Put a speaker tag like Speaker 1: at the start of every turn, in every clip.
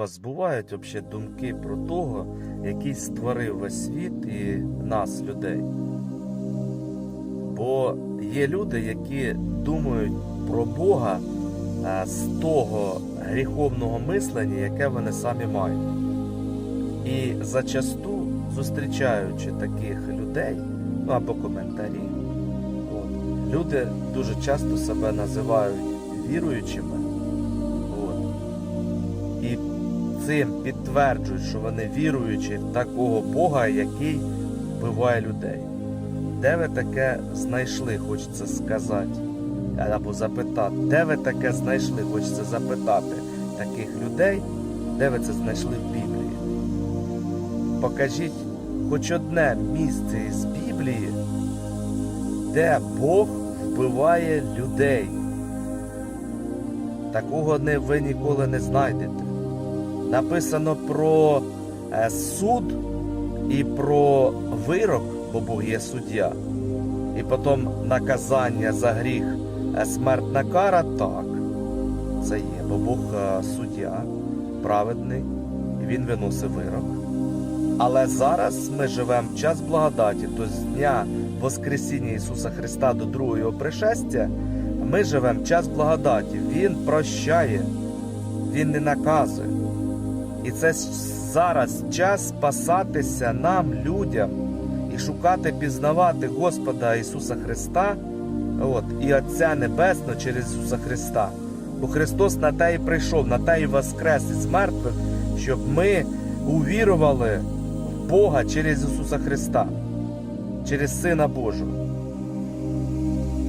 Speaker 1: вас бувають взагалі думки про того, який створив весь світ і нас, людей? Бо є люди, які думають про Бога е, з того гріховного мислення, яке вони самі мають. І зачасту, зустрічаючи таких людей, ну або коментарі, от, люди дуже часто себе називають віруючими. От, і цим підтверджують, що вони віруючі в такого Бога, який вбиває людей. Де ви таке знайшли, хочеться сказати, або запитати, де ви таке знайшли, хочеться запитати таких людей, де ви це знайшли в Біблії? Покажіть хоч одне місце із Біблії, де Бог вбиває людей. Такого ви ніколи не знайдете. Написано про е, суд і про вирок, бо Бог є суддя. І потім наказання за гріх е, смертна кара так. Це є, бо Бог е, суддя, праведний, Він виносить вирок. Але зараз ми живемо в час благодаті, то з дня Воскресіння Ісуса Христа до другого пришестя, ми живемо в час благодаті. Він прощає, Він не наказує. І це зараз час спасатися нам, людям, і шукати, пізнавати Господа Ісуса Христа от, і Отця Небесного через Ісуса Христа. Бо Христос на те і прийшов, на те і воскрес із мертвих, щоб ми увірували в Бога через Ісуса Христа, через Сина Божого.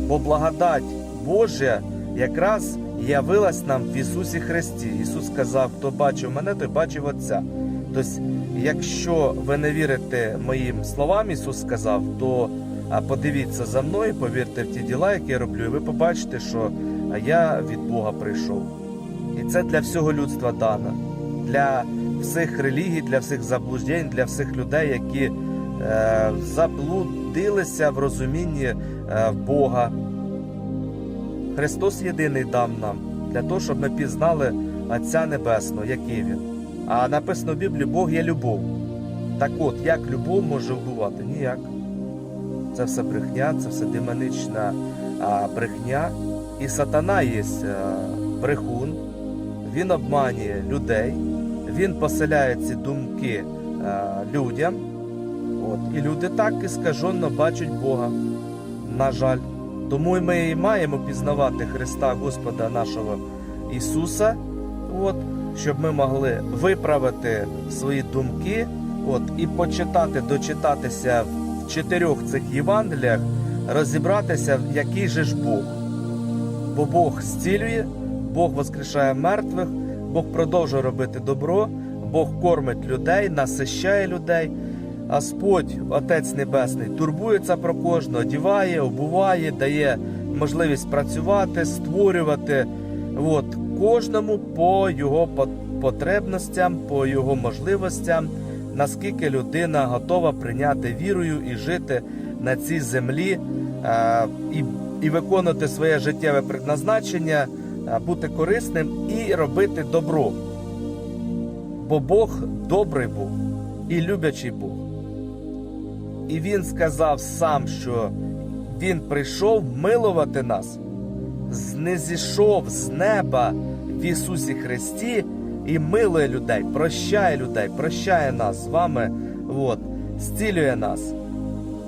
Speaker 1: Бо благодать Божа якраз явилась нам в Ісусі Христі. Ісус сказав, хто бачив мене, той бачив Отця. Тобто, якщо ви не вірите моїм словам, Ісус сказав, то подивіться за мною, повірте в ті діла, які я роблю, і ви побачите, що я від Бога прийшов. І це для всього людства дано, для всіх релігій, для всіх заблуждень, для всіх людей, які е, заблудилися в розумінні е, Бога. Христос єдиний дав нам для того, щоб ми пізнали Отця Небесного, який він. А написано в Біблії, Бог є любов. Так от, як любов може вбивати? Ніяк. Це все брехня, це все демонична брехня. І сатана є а, брехун, він обманює людей, він поселяє ці думки а, людям. От, і люди так і скажено бачать Бога. На жаль. Тому ми і маємо пізнавати Христа Господа нашого Ісуса, от, щоб ми могли виправити свої думки от, і почитати, дочитатися в чотирьох цих Євангеліях, розібратися, який же ж Бог. Бо Бог зцілює, Бог воскрешає мертвих, Бог продовжує робити добро, Бог кормить людей, насищає людей. Господь, Отець Небесний, турбується про кожного, одіває, обуває, дає можливість працювати, створювати. От, кожному по його потребностям, по його можливостям, наскільки людина готова прийняти вірою і жити на цій землі е, і, і виконувати своє життєве предназначення, е, бути корисним і робити добро. Бо Бог добрий Бог і люблячий Бог. І він сказав сам, що він прийшов милувати нас, не зійшов з неба в Ісусі Христі і милує людей, прощає людей, прощає нас з вами, от, зцілює нас.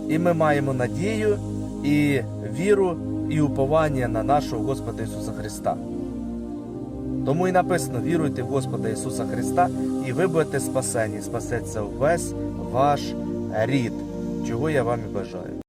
Speaker 1: І ми маємо надію і віру, і уповання на нашого Господа Ісуса Христа. Тому і написано: віруйте в Господа Ісуса Христа, і ви будете спасені, спасеться весь ваш рід чого я вам і бажаю.